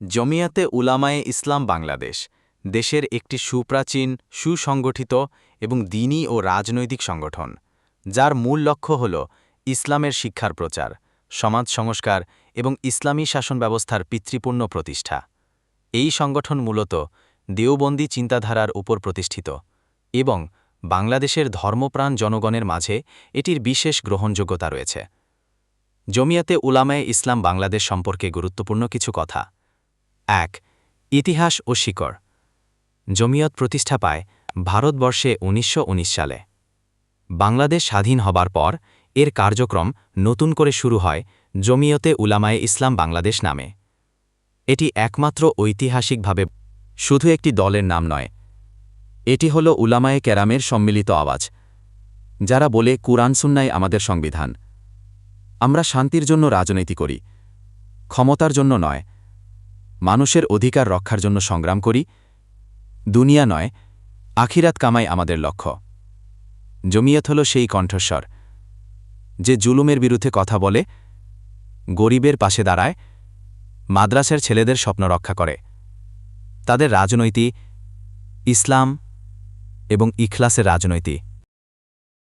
জমিয়াতে উলামায়ে ইসলাম বাংলাদেশ, দেশের একটি সুপ্রাচীন, সুসংগঠিত এবং দিনী ও রাজনৈতিক সংগঠন, যার মূল লক্ষ্য হল ইসলামের শিক্ষার প্রচার, সমাজ সংস্কার এবং ইসলামী শাসন ব্যবস্থার পিতৃপূর্ণ প্রতিষ্ঠা। এই সংগঠন মূলত দেওবন্দী চিন্তাধারার উপর প্রতিষ্ঠিত এবং বাংলাদেশের ধর্মপ্রাণ জনগণের মাঝে এটির বিশেষ গ্রহণযোগ্যতা রয়েছে। জমিয়াতে উলামায়ে ইসলাম বাংলাদেশ সম্পর্কে গুরুত্বপূর্ণ কিছু কথা। এক, ইতিহাস ও শিকড়। জমিয়ত প্রতিষ্ঠা পায় ভারতবর্ষে উনিশশো উনিশ সালে। বাংলাদেশ স্বাধীন হবার পর এর কার্যক্রম নতুন করে শুরু হয় জমিয়তে উলামায়ে ইসলাম বাংলাদেশ নামে। এটি একমাত্র ঐতিহাসিকভাবে, শুধু একটি দলের নাম নয়। এটি হল উলামায়ে ক্যারামের সম্মিলিত আওয়াজ, যারা বলে, কুরআন সুন্নাই আমাদের সংবিধান। আমরা শান্তির জন্য রাজনীতি করি, ক্ষমতার জন্য নয় মানুষের অধিকার রক্ষার জন্য সংগ্রাম করি, দুনিয়া নয়, আখিরাত কামাই আমাদের লক্ষ্য। জমিয়ত হল সেই কণ্ঠস্বর, যে জুলুমের বিরুদ্ধে কথা বলে, গরিবের পাশে দাঁড়ায়, মাদ্রাসের ছেলেদের স্বপ্ন রক্ষা করে। তাদের রাজনৈতিক, ইসলাম এবং ইখলাসের রাজনৈতিক